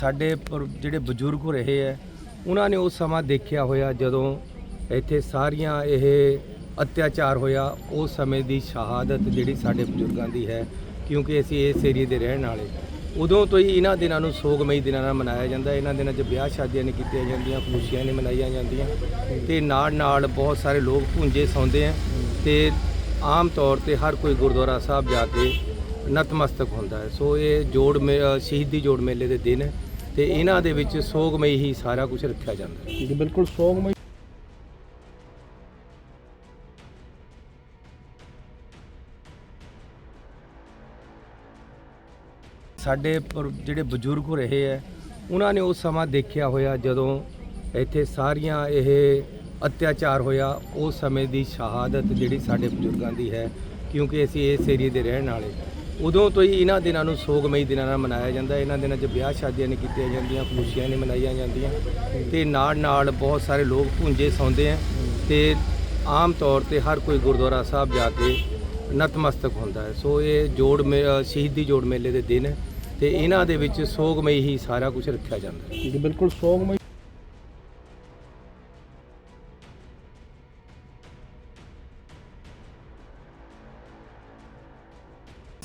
ਸਾਡੇ ਪਰ- ਜਿਹੜੇ ਬਜ਼ੁਰਗ ਰਹੇ ਹੈ ਉਹਨਾਂ ਨੇ ਉਹ ਸਮਾਂ ਦੇਖਿਆ ਹੋਇਆ ਜਦੋਂ ਇੱਥੇ ਸਾਰੀਆਂ ਇਹ ਅਤਿਆਚਾਰ ਹੋਇਆ ਉਸ ਸਮੇਂ ਦੀ ਸ਼ਹਾਦਤ ਜਿਹੜੀ ਸਾਡੇ ਬਜ਼ੁਰਗਾਂ ਦੀ ਹੈ ਕਿਉਂਕਿ ਅਸੀਂ ਇਸ ਏਰੀਏ ਦੇ ਰਹਿਣ ਵਾਲੇ ਉਦੋਂ ਤੋਂ ਹੀ ਇਹਨਾਂ ਦਿਨਾਂ ਨੂੰ ਸੋਗਮਈ ਦਿਨਾਂ ਨਾਲ ਮਨਾਇਆ ਜਾਂਦਾ ਇਹਨਾਂ ਦਿਨਾਂ 'ਚ ਵਿਆਹ ਸ਼ਾਦੀਆਂ ਨਹੀਂ ਕੀਤੀਆਂ ਜਾਂਦੀਆਂ ਖੁਸ਼ੀਆਂ ਨਹੀਂ ਮਨਾਈਆਂ ਜਾਂਦੀਆਂ। ਤੇ ਨਾਲ ਨਾਲ ਬਹੁਤ ਸਾਰੇ ਲੋਕ ਭੁੰਜੇ ਸੌਂਦੇ ਆ ਤੇ ਆਮ ਤੌਰ ਤੇ ਹਰ ਕੋਈ ਗੁਰਦੁਆਰਾ ਸਾਹਿਬ ਜਾ ਕੇ ਨਤਮਸਤਕ ਹੁੰਦਾ ਹੈ। ਸੋ ਇਹ ਜੋੜ ਮੇ- ਅ, ਸ਼ਹੀਦੀ ਜੋੜ ਮੇਲੇ ਦੇ ਦਿਨ ਹੈ। ਤੇ ਇਹਨਾਂ ਦੇ ਵਿੱਚ ਸੋਗਮਈ ਹੀ ਸਾਰਾ ਕੁਝ ਰੱਖਿਆ ਜਾਂਦਾ ਹੈ। ਜੀ ਬਿਲਕੁਲ ਸੋਗਮਈ। ਸਾਡੇ ਪਰ- ਜਿਹੜੇ ਬਜ਼ੁਰਗ ਰਹੇ ਹੈ ਉਹਨਾਂ ਨੇ ਉਹ ਸਮਾਂ ਦੇਖਿਆ ਹੋਇਆ ਜਦੋਂ ਇੱਥੇ ਸਾਰੀਆਂ ਇਹ ਅਤਿਆਚਾਰ ਹੋਇਆ ਉਸ ਸਮੇਂ ਦੀ ਸ਼ਹਾਦਤ ਜਿਹੜੀ ਸਾਡੇ ਬਜ਼ੁਰਗਾਂ ਦੀ ਹੈ ਕਿਉਂਕਿ ਅਸੀਂ ਇਸ ਏਰੀਏ ਦੇ ਰਹਿਣ ਵਾਲੇ ਉਦੋਂ ਤੋਂ ਹੀ ਇਹਨਾਂ ਦਿਨਾਂ ਨੂੰ ਸੋਗਮਈ ਦਿਨਾਂ ਨਾਲ ਮਨਾਇਆ ਜਾਂਦਾ ਇਹਨਾਂ ਦਿਨਾਂ 'ਚ ਵਿਆਹ ਸ਼ਾਦੀਆਂ ਨਹੀਂ ਕੀਤੀਆਂ ਜਾਂਦੀਆਂ, ਖੁਸ਼ੀਆਂ ਨਹੀਂ ਮਨਾਈਆਂ ਜਾਂਦੀਆਂ। ਤੇ ਨਾਲ ਨਾਲ ਬਹੁਤ ਸਾਰੇ ਲੋਕ ਭੁੰਜੇ ਸੌਂਦੇ ਆ ਤੇ ਆਮ ਤੌਰ ਤੇ ਹਰ ਕੋਈ ਗੁਰਦੁਆਰਾ ਸਾਹਿਬ ਜਾ ਕੇ ਨਤਮਸਤਕ ਹੁੰਦਾ ਹੈ। ਸੋ ਇਹ ਜੋੜ ਮੇ- ਸ਼ਹੀਦੀ ਜੋੜ ਮੇਲੇ ਦੇ ਦਿਨ ਹੈ ਤੇ ਇਹਨਾਂ ਦੇ ਵਿੱਚ ਸੋਗਮਈ ਹੀ ਸਾਰਾ ਕੁਝ ਰੱਖਿਆ ਜਾਂਦਾ ਹੈ। ਬਿਲਕੁਲ ਸੋਗਮਈ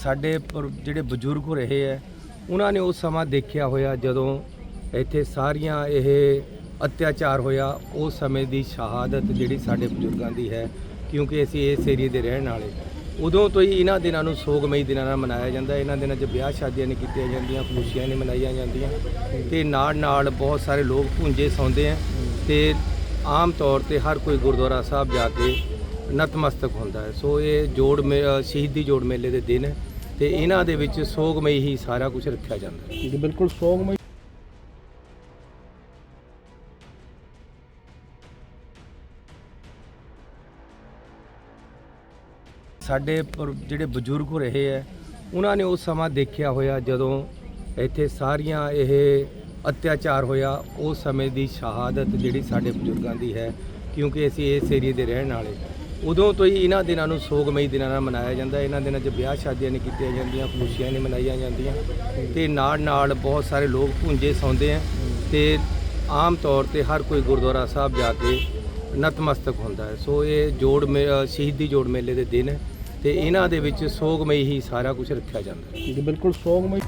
ਸਾਡੇ ਪਰ- ਜਿਹੜੇ ਬਜ਼ੁਰਗ ਰਹੇ ਹੈ ਉਹਨਾਂ ਨੇ ਉਹ ਸਮਾਂ ਦੇਖਿਆ ਹੋਇਆ ਜਦੋਂ ਇੱਥੇ ਸਾਰੀਆਂ ਇਹ ਅਤਿਆਚਾਰ ਹੋਇਆ ਉਸ ਸਮੇਂ ਦੀ ਸ਼ਹਾਦਤ ਜਿਹੜੀ ਸਾਡੇ ਬਜ਼ੁਰਗਾਂ ਦੀ ਹੈ ਕਿਉਂਕਿ ਅਸੀਂ ਇਸ ਏਰੀਏ ਦੇ ਰਹਿਣ ਵਾਲੇ। ਉਦੋਂ ਤੋਂ ਹੀ ਇਹਨਾਂ ਦਿਨਾਂ ਨੂੰ ਸੋਗਮਈ ਦਿਨਾਂ ਨਾਲ ਮਨਾਇਆ ਜਾਂਦਾ ਇਹਨਾਂ ਦਿਨਾਂ 'ਚ ਵਿਆਹ ਸ਼ਾਦੀਆਂ ਨਹੀਂ ਕੀਤੀਆਂ ਜਾਂਦੀਆਂ ਖੁਸ਼ੀਆਂ ਨਹੀਂ ਮਨਾਈਆਂ ਜਾਂਦੀਆਂ। ਤੇ ਨਾਲ ਨਾਲ ਬਹੁਤ ਸਾਰੇ ਲੋਕ ਭੁੰਜੇ ਸੌਂਦੇ ਆ ਤੇ ਆਮ ਤੌਰ ਤੇ ਹਰ ਕੋਈ ਗੁਰਦੁਆਰਾ ਸਾਹਿਬ ਜਾ ਕੇ ਨਤਮਸਤਕ ਹੁੰਦਾ ਹੈ। ਸੋ ਇਹ ਜੋੜ ਮੇ- ਅ, ਸ਼ਹੀਦੀ ਜੋੜ ਮੇਲੇ ਦੇ ਦਿਨ ਹੈ ਤੇ ਇਹਨਾਂ ਦੇ ਵਿੱਚ ਸੋਗਮਈ ਹੀ ਸਾਰਾ ਕੁਝ ਰੱਖਿਆ ਜਾਂਦਾ ਹੈ। ਜੀ ਬਿਲਕੁਲ ਸੋਗਮਈ। ਸਾਡੇ ਪਰ- ਜਿਹੜੇ ਬਜ਼ੁਰਗ ਰਹੇ ਹੈ ਉਹਨਾਂ ਨੇ ਉਹ ਸਮਾਂ ਦੇਖਿਆ ਹੋਇਆ ਜਦੋਂ ਇੱਥੇ ਸਾਰੀਆਂ ਇਹ ਅਤਿਆਚਾਰ ਹੋਇਆ ਉਸ ਸਮੇਂ ਦੀ ਸ਼ਹਾਦਤ ਜਿਹੜੀ ਸਾਡੇ ਬਜ਼ੁਰਗਾਂ ਦੀ ਹੈ ਕਿਉਂਕਿ ਅਸੀਂ ਇਸ ਏਰੀਏ ਦੇ ਰਹਿਣ ਵਾਲੇ ਉਦੋਂ ਤੋਂ ਹੀ ਇਹਨਾਂ ਦਿਨਾਂ ਨੂੰ ਸੋਗਮਈ ਦਿਨਾਂ ਨਾਲ ਮਨਾਇਆ ਜਾਂਦਾ ਇਹਨਾਂ ਦਿਨਾਂ 'ਚ ਵਿਆਹ ਸ਼ਾਦੀਆਂ ਨਹੀਂ ਕੀਤੀਆਂ ਜਾਂਦੀਆਂ, ਖੁਸ਼ੀਆਂ ਨਹੀਂ ਮਨਾਈਆਂ ਜਾਂਦੀਆਂ। ਤੇ ਨਾਲ ਨਾਲ ਬਹੁਤ ਸਾਰੇ ਲੋਕ ਭੁੰਜੇ ਸੌਂਦੇ ਆ ਤੇ ਆਮ ਤੌਰ ਤੇ ਹਰ ਕੋਈ ਗੁਰਦੁਆਰਾ ਸਾਹਿਬ ਜਾ ਕੇ ਨਤਮਸਤਕ ਹੁੰਦਾ ਹੈ। ਸੋ ਇਹ ਜੋੜ ਮੇ- ਸ਼ਹੀਦੀ ਜੋੜ ਮੇਲੇ ਦੇ ਦਿਨ ਹੈ ਤੇ ਇਹਨਾਂ ਦੇ ਵਿੱਚ ਸੋਗਮਈ ਹੀ ਸਾਰਾ ਕੁਝ ਰੱਖਿਆ ਜਾਂਦਾ ਹੈ। ਬਿਲਕੁਲ ਸੋਗਮਈ